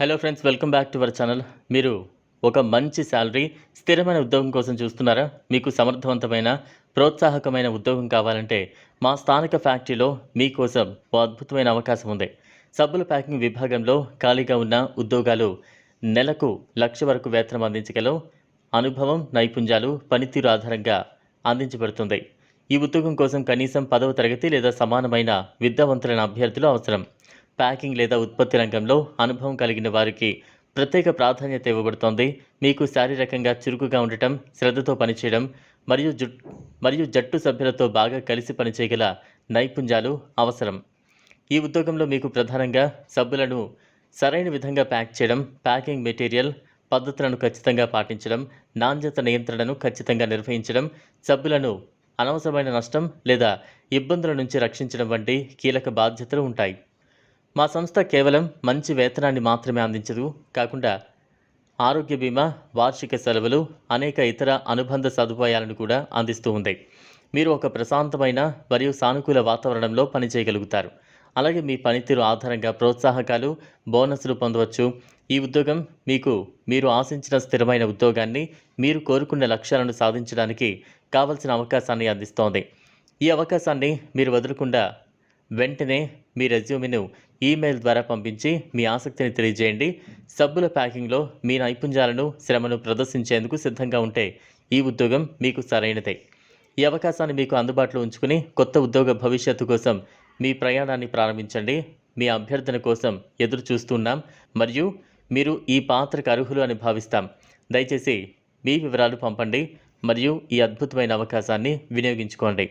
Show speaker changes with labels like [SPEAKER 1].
[SPEAKER 1] Hello friends welcome back to our channel మీరు ఒక మంచి శాలరీ స్థిరమైన ఉద్యోగం కోసం చూస్తున్నారా? మీకు సమర్థవంతమైన ప్రోత్సాహకమైన ఉద్యోగం కావాలంటే మా స్థానిక ఫ్యాక్టరీలో మీకోసం ఓ అద్భుతమైన అవకాశం ఉంది. సబ్బుల ప్యాకింగ్ విభాగంలో ఖాళీగా ఉన్న ఉద్యోగాలు నెలకు లక్ష వరకు వేతనం అందించగలవు. అనుభవం నైపుణ్యాలు పనితీరు ఆధారంగా అందించబడుతుంది. ఈ ఉద్యోగం కోసం కనీసం పదవ తరగతి లేదా సమానమైన విద్యావంతులైన అభ్యర్థులు అవసరం. ప్యాకింగ్ లేదా ఉత్పత్తి రంగంలో అనుభవం కలిగిన వారికి ప్రత్యేక ప్రాధాన్యత ఇవ్వబడుతోంది. మీకు శారీరకంగా చురుకుగా ఉండటం శ్రద్ధతో పనిచేయడం మరియు జుట్ మరియు జట్టు సభ్యులతో బాగా కలిసి పనిచేయగల నైపుణ్యాలు అవసరం. ఈ ఉద్యోగంలో మీకు ప్రధానంగా సబ్బులను సరైన విధంగా ప్యాక్ చేయడం ప్యాకింగ్ మెటీరియల్ పద్ధతులను ఖచ్చితంగా పాటించడం నాణ్యత నియంత్రణను ఖచ్చితంగా నిర్వహించడం సబ్బులను అనవసరమైన నష్టం లేదా ఇబ్బందుల నుంచి రక్షించడం వంటి కీలక బాధ్యతలు ఉంటాయి. మా సంస్థ కేవలం మంచి వేతనాన్ని మాత్రమే అందించదు. కాకుండా ఆరోగ్య బీమా వార్షిక సెలవులు అనేక ఇతర అనుబంధ సదుపాయాలను కూడా అందిస్తూ ఉంది. మీరు ఒక ప్రశాంతమైన మరియు సానుకూల వాతావరణంలో పనిచేయగలుగుతారు. అలాగే మీ పనితీరు ఆధారంగా ప్రోత్సాహకాలు బోనస్లు పొందవచ్చు. ఈ ఉద్యోగం మీకు మీరు ఆశించిన స్థిరమైన ఉద్యోగాన్ని మీరు కోరుకున్న లక్ష్యాలను సాధించడానికి కావలసిన అవకాశాన్ని అందిస్తోంది. ఈ అవకాశాన్ని మీరు వదలకుండా వెంటనే మీ రెజ్యూమిను ఈమెయిల్ ద్వారా పంపించి మీ ఆసక్తిని తెలియజేయండి. సబ్బుల ప్యాకింగ్లో మీ నైపుణ్యాలను శ్రమను ప్రదర్శించేందుకు సిద్ధంగా ఉంటే ఈ ఉద్యోగం మీకు సరైనదే. ఈ అవకాశాన్ని మీకు అందుబాటులో ఉంచుకుని కొత్త ఉద్యోగ భవిష్యత్తు కోసం మీ ప్రయాణాన్ని ప్రారంభించండి. మీ అభ్యర్థన కోసం ఎదురు చూస్తున్నాం మరియు మీరు ఈ పాత్రకు అర్హులు అని భావిస్తాం. దయచేసి మీ వివరాలు పంపండి. మరియు ఈ అద్భుతమైన అవకాశాన్ని వినియోగించుకోండి.